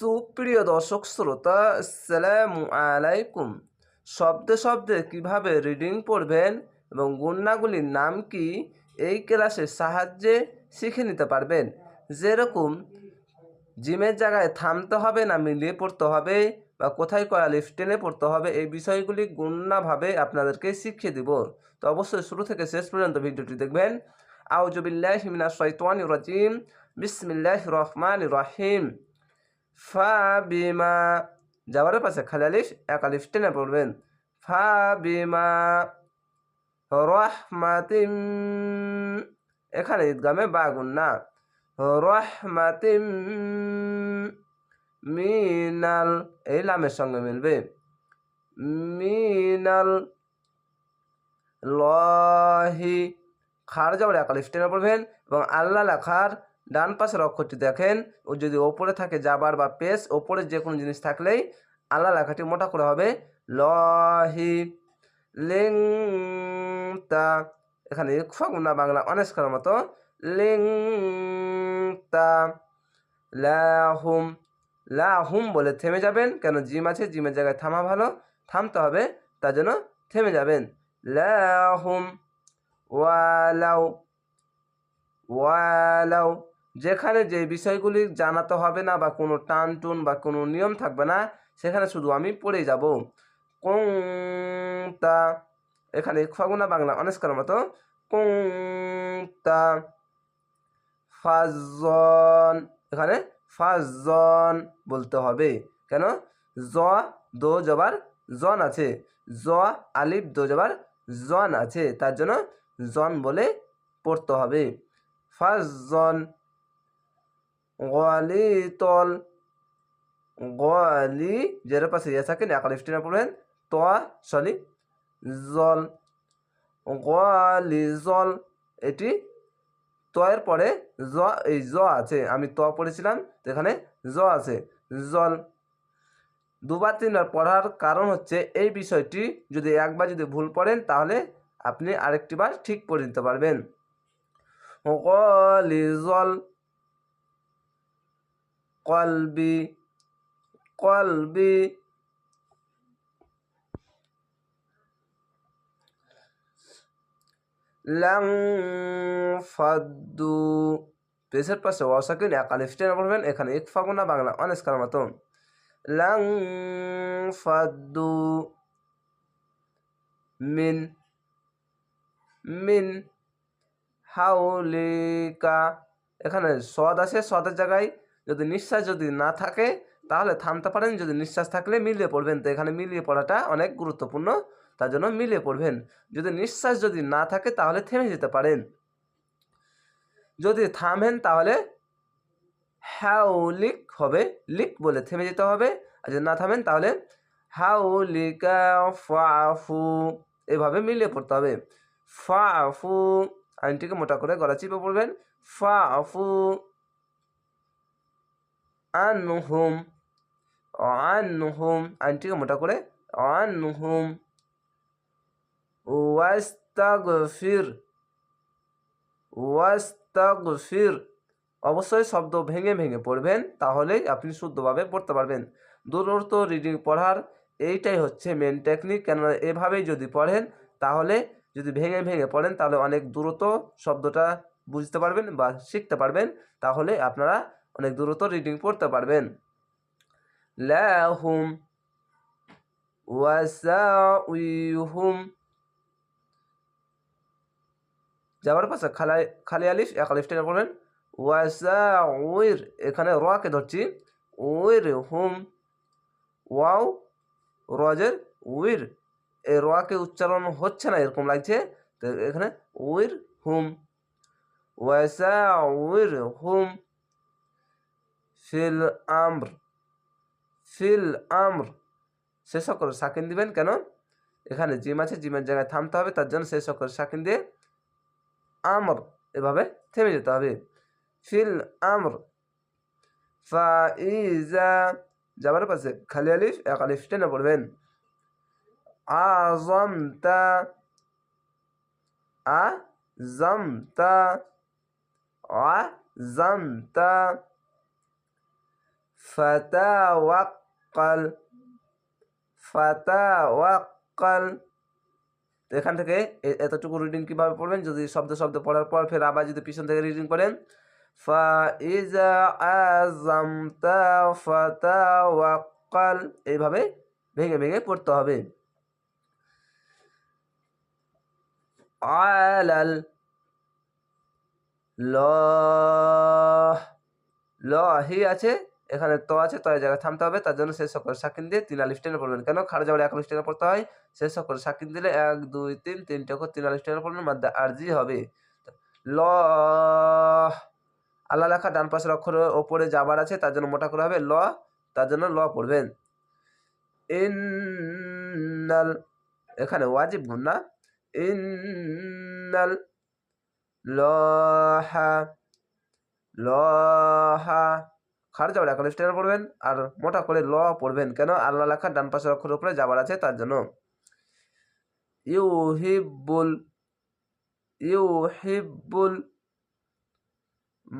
সুপ্রিয় দর্শক শ্রোতা, আসসালামু আলাইকুম। শব্দে শব্দে কীভাবে রিডিং পড়বেন এবং গুণনাগুলির নাম কি, এই ক্লাসের সাহায্যে শিখে নিতে পারবেন। যেরকম, জিমের জায়গায় থামতে হবে না, মিলিয়ে পড়তে হবে বা কোথায় কয়া টেনে পড়তে হবে, এই বিষয়গুলি গুণনাভাবে আপনাদেরকে শিখিয়ে দিব। তো অবশ্যই শুরু থেকে শেষ পর্যন্ত ভিডিওটি দেখবেন। আউজুবিল্লাহ হিমিনা শৈতান রাজিম। বিসমিল্লাহ রহমান রহিম। ফা বিমা যাওয়ার পাশে খালি আলিফ, এক টেনে পড়বেন। ফা বিমা রহমাতিম। এখানে ঈদগামে বাগুন না। রহমাতিম মিনাল, এই লামের সঙ্গে মিলবে। মিনাল লহি, খার যাওয়ার এক আলিফ টেনে পড়বেন এবং আল্লাহ লেখার ডান পাশের অক্ষরটি দেখেন ও যদি ওপরে থাকে যাবার বা পেস ওপরে যে কোনো জিনিস থাকলেই আল্লাহ লেখাটি মোটা করে হবে। লহি লিং তা এখানে না বাংলা অনেস্কার মতো। লিং তা লাহুম লাহুম বলে থেমে যাবেন, কেন জিম আছে, জিমের জায়গায় থামা ভালো, থামতে হবে, তার জন্য থেমে যাবেন। লাহুম, ওয়ালাউ ওয়ালাউ যেখানে যে বিষয়গুলি জানাতে হবে না বা কোনো টান টুন বা কোনো নিয়ম থাকবে না, সেখানে শুধু আমি পড়ে যাব। কং তা এখানে ফাগুনা বাংলা অনেস্কার মতো। কং তা ফাজন, এখানে ফাজন বলতে হবে। কেন? জ, দো জবার জন আছে। জ, আলিফ, দো জবার জন আছে। তার জন্য জন বলে পড়তে হবে। ফাজন গলিতল গলি যের পাশে ইয়ে থাকেন এক লিফটি না পড়বেন ত সলি জল গলি জল এটি তয়ের পরে জ এই জ আছে আমি ত পড়েছিলাম এখানে জ আছে জল দুবার তিনবার পড়ার কারণ হচ্ছে এই বিষয়টি যদি একবার যদি ভুল পড়েন তাহলে আপনি আরেকটি বার ঠিক পড়ে নিতে পারবেন জল কলবি কলবি। লাং ফাদ্দু। পেশের পাশে অসাকিন এক আলিফ টেনে পড়বেন এখানে এক ফাগুনা বাংলা অনেস্কার মতো লাং ফাদ্দু। মিন মিন হাউলিকা। এখানে সদ আছে, সদের জায়গায় যদি নিঃশ্বাস যদি না থাকে, তাহলে থামতে পারেন। যদি নিঃশ্বাস থাকলে মিলিয়ে পড়বেন। তো এখানে মিলিয়ে পড়াটা অনেক গুরুত্বপূর্ণ, তার জন্য মিলিয়ে পড়বেন। যদি নিঃশ্বাস যদি না থাকে, তাহলে থেমে যেতে পারেন। যদি থামেন, তাহলে হ্যাউলিক হবে, লিক বলে থেমে যেতে হবে। আর যদি না থামেন, তাহলে হাউলিকা, ফাফু, এভাবে মিলিয়ে পড়তে হবে। ফাফু, আইনটিকে মোটা করে গলা চিপে পড়বেন। ফাফু আনহুম আনহুম আইনটিকে মোটা করে আনহুম ওয়াস্তাগফির ওয়াস্তাগফির অবশ্যই শব্দ ভেঙে ভেঙে পড়বেন, তাহলেই আপনি শুদ্ধভাবে পড়তে পারবেন। দূরত্ব রিডিং পড়ার, এইটাই হচ্ছে মেন টেকনিক কেননা এভাবেই যদি পড়েন, তাহলে যদি ভেঙে ভেঙে পড়েন, তাহলে অনেক দ্রুত শব্দটা বুঝতে পারবেন বা শিখতে পারবেন। তাহলে আপনারা অনেক দ্রুত রিডিং পড়তে পারবেন। লাহুম ওয়াসাউইহুম। যাওয়ার পাশে খালাই খালি আলিফ, এক আলিফ টেনে পড়বেন। ওয়াসাউইর, এখানে রকে ধরছি। উইর হুম ওয়াও, রজের উইর। এই রকে উচ্চারণ হচ্ছে না, এরকম লাগছে। তো এখানে উইর হুম ওয়াসা উইর হুম ফিল আমর ফিল আমর। শেষ করে সাকিন দিবেন কেন? এখানে জিম আছে, জিমের জায়গায় থামতে হবে, তার জন্য শেষ করে সাকিন দিয়ে আমর এভাবে থেমে যেতে হবে। ফিল আমর। যাবার পাশে খালি আলিফ, এক আলিফ টেনে পড়বেন। জমতা আ জমতা ফাতাওয়াক্কাল ফাতাওয়াক্কাল। এখান থেকে এতটুকু রিডিং কীভাবে পড়বেন? যদি শব্দ শব্দ পড়ার পর ফের আবার যদি পিছন থেকে রিডিং করেন ফাতাওয়াক্কাল। এইভাবে ভেঙে ভেঙে পড়তে হবে। আলাল ল ল, হি আছে। এখানে তো আছে, তো জায়গায় থামতে হবে। তার জন্য শেষ করে সাকিন দিয়ে তিন আলিফ টেনে পড়বেন। কেন? খাড়া যাওয়ার এক আলিফ টেনে পড়তে হয়। শেষ করে সাকিন দিলে এক, দুই, তিন, তিনটে করে তিন আলিফ টেনে পড়বেন। মাদ্দা আরজি হবে। ল, আল্লাহ লেখা ডান পাশের অক্ষরের ওপরে যাবার আছে, তার জন্য মোটা করে হবে। ল, তার জন্য ল পড়বেন। ইন্নাল, এখানে ওয়াজিব গুণ না। ইন্নাল, লহা লহা খার যাবার এখন স্টেনে পড়বেন আর মোটা করে ল পড়বেন কেন? আল্লাহ লেখা ডান পাশের অক্ষরের উপরে যাবার আছে তার জন্য। ইউহিবুল ইউহিবুল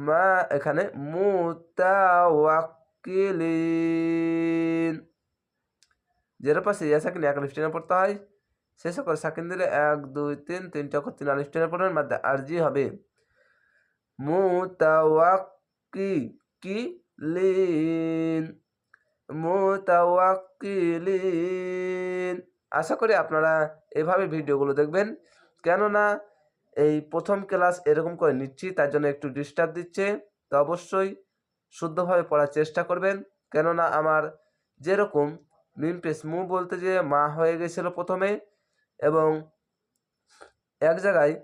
মা এখানে মুতাওয়াক্কিলিন। যের পাশে ইয়া সাকিন এক আলিফ পড়তে হয় শেষ করে সাকিন দিলে এক, দুই, তিন তিনটা করে তিন আলিফ পড়বেন মাধ্যমে আরজি হবে। মুতাওয়াক্কি, কি? মুতাওয়াক্কিলিন। আশা করি আপনারা এভাবে ভিডিওগুলো দেখবেন। কেননা এই প্রথম ক্লাস এরকম করে নিচ্ছি, তার জন্য একটু ডিস্টার্ব দিচ্ছে। তো অবশ্যই শুদ্ধভাবে পড়ার চেষ্টা করবেন। কেননা আমার যেরকম মিমপেস মু বলতে যে মা হয়ে গেছিল প্রথমে এবং এক জায়গায়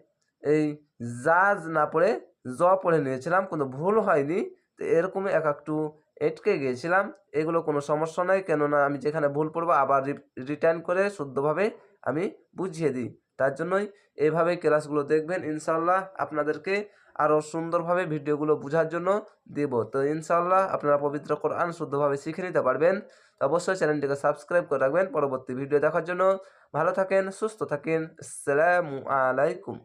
এই জাজ না পড়ে জ পড়ে নিয়েছিলাম, কোনো ভুল হয়নি। তো এরকম এক একটু এটকে গিয়েছিলাম এগুলো কোনো সমস্যা নাই, কেননা আমি যেখানে ভুল পড়ব আবার রিটার্ন করে শুদ্ধভাবে আমি বুঝিয়ে দিই। তার জন্যই এইভাবে ক্লাসগুলো দেখবেন। ইনশাল্লাহ আপনাদেরকে আরও সুন্দরভাবে ভিডিওগুলো বোঝার জন্য দেব। তো ইনশাল্লাহ আপনারা পবিত্র কোরআন শুদ্ধভাবে শিখে নিতে পারবেন। তো অবশ্যই চ্যানেলটিকে সাবস্ক্রাইব করে রাখবেন। পরবর্তী ভিডিও দেখার জন্য ভালো থাকেন, সুস্থ থাকেন। আসসালামু আলাইকুম।